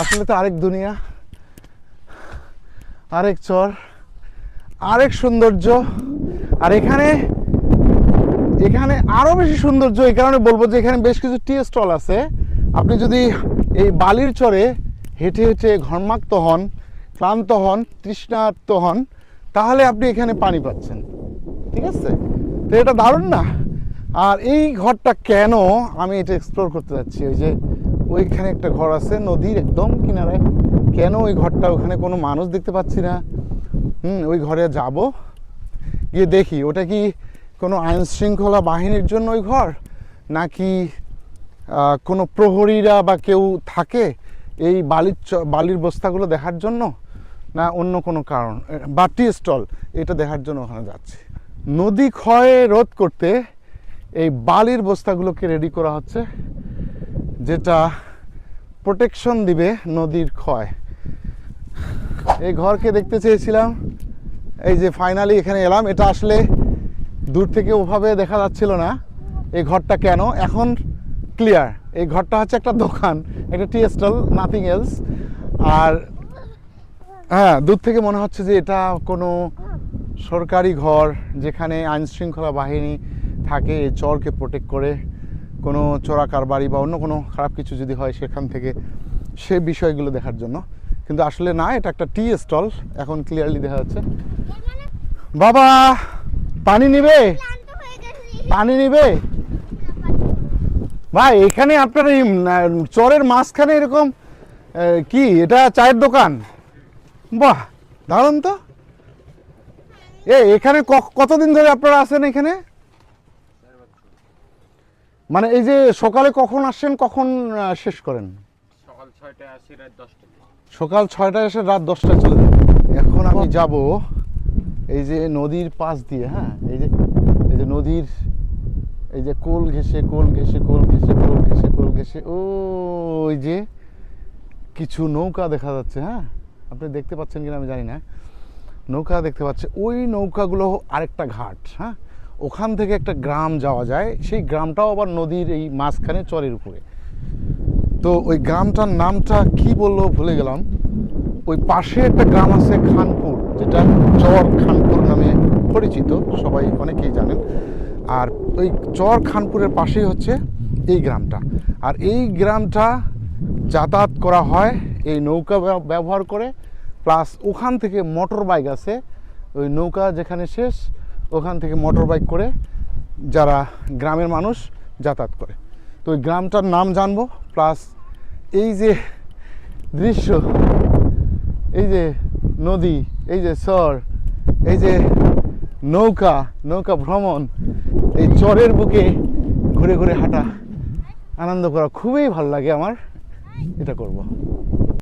আসলে তো আরেক দুনিয়া, আরেক চর, আরেক সৌন্দর্য, আর এখানে এখানে আরও বেশি সৌন্দর্য, এই কারণে বলব যে এখানে বেশ কিছু টি স্টল আছে। আপনি যদি এই বালির চরে হেঁটে হেঁটে ঘর্মাক্ত হন, ক্লান্ত হন, তৃষ্ণার্ত হন, তাহলে আপনি এখানে পানি পাচ্ছেন। ঠিক আছে? তো এটা দারুণ না? আর এই ঘরটা কেন আমি এটা এক্সপ্লোর করতে যাচ্ছি? ওই যে ওইখানে একটা ঘর আছে, নদীর একদম কিনারে। কেন ওই ঘরটা? ওখানে কোনো মানুষ দেখতে পাচ্ছি না। হুম, ওই ঘরে যাব। গিয়ে দেখি, ওটা কি কোনো আইন শৃঙ্খলা বাহিনীর জন্য ওই ঘর? নাকি কোনো প্রহরীরা বা কেউ থাকে এই বালির বালির বস্তাগুলো দেখার জন্য? না অন্য কোনো কারণ? বাটি স্টল, এটা দেখার জন্য ওখানে যাচ্ছে। নদী ক্ষয় রোধ করতে এই বালির বস্তাগুলোকে রেডি করা হচ্ছে। যেটা প্রোটেকশন দিবে নদীর ক্ষয়। এই ঘরকে দেখতে চেয়েছিলাম, এই যে ফাইনালি এখানে এলাম, এটা আসলে দূর থেকে ওভাবে দেখা যাচ্ছিল না, এই ঘরটা কেন? এখন ক্লিয়ার এই ঘরটা হচ্ছে একটা দোকান একটা টি স্টল নাথিং এলস আর হ্যাঁ দূর থেকে মনে হচ্ছে যে এটা কোনো সরকারি ঘর, যেখানে আইনশৃঙ্খলা বাহিনী থাকে, এই চরকে প্রোটেক্ট করে কোনো চোরা কারবারি বা অন্য কোনো খারাপ কিছু যদি হয় সেখান থেকে সে বিষয়গুলো দেখার জন্য। কিন্তু আসলে না, এটা একটা টি স্টল এখন ক্লিয়ারলি দেখা যাচ্ছে। বাবা, পানি নিবে? পানি নিবে? ভাই, এখানে আপনার এই চরের মাঝখানে এরকম কি? এটা চায়ের দোকান? বাহ, দারুণ তো। এ, এখানে কতদিন ধরে আপনারা আছেন এখানে? মানে এই যে সকালে কখন আসছেন কখন শেষ করেন? সকাল ছয়টায় আসি রাত দশটায়। সকাল ছয়টায় এসে রাত দশটায় চলে যান। এখন আমি যাব এই যে নদীর পাশ দিয়ে হ্যাঁ? এই যে এই যে নদীর এই যে কোল ঘেসে কোল ঘেসে কোল ঘেসে কোল ঘেসে কোল ঘেসে ও ওই যে কিছু নৌকা দেখা যাচ্ছে হ্যাঁ? আপনি দেখতে পাচ্ছেন কিনা আমি জানি না। নৌকা দেখতে পাচ্ছে। ওই নৌকাগুলো আরেকটা ঘাট হ্যাঁ? ওখান থেকে একটা গ্রাম যাওয়া যায়, সেই গ্রামটাও আবার নদীর এই মাঝখানে চরের উপরে। তো ওই গ্রামটার নামটা কি বলল ভুলে গেলাম। ওই পাশে একটা গ্রাম আছে খানপুর, যেটা চর খানপুর নামে পরিচিত, সবাই অনেকেই জানেন। আর ওই চর খানপুরের পাশেই হচ্ছে এই গ্রামটা। আর এই গ্রামটা যাতায়াত করা হয়, এই নৌকা ব্যবহার করে, প্লাস ওখান থেকে মোটর বাইক আছে, ওই নৌকা যেখানে শেষ ওখান থেকে মোটর বাইক করে যারা গ্রামের মানুষ যাতায়াত করে। তো ওই গ্রামটার নাম জানব প্লাস এই যে দৃশ্য, এই যে নদী, এই যে চর এই যে নৌকা নৌকা ভ্রমণ, এই চরের বুকে ঘুরে ঘুরে হাঁটা, আনন্দ করা খুবই ভালো লাগে আমার, এটা করব।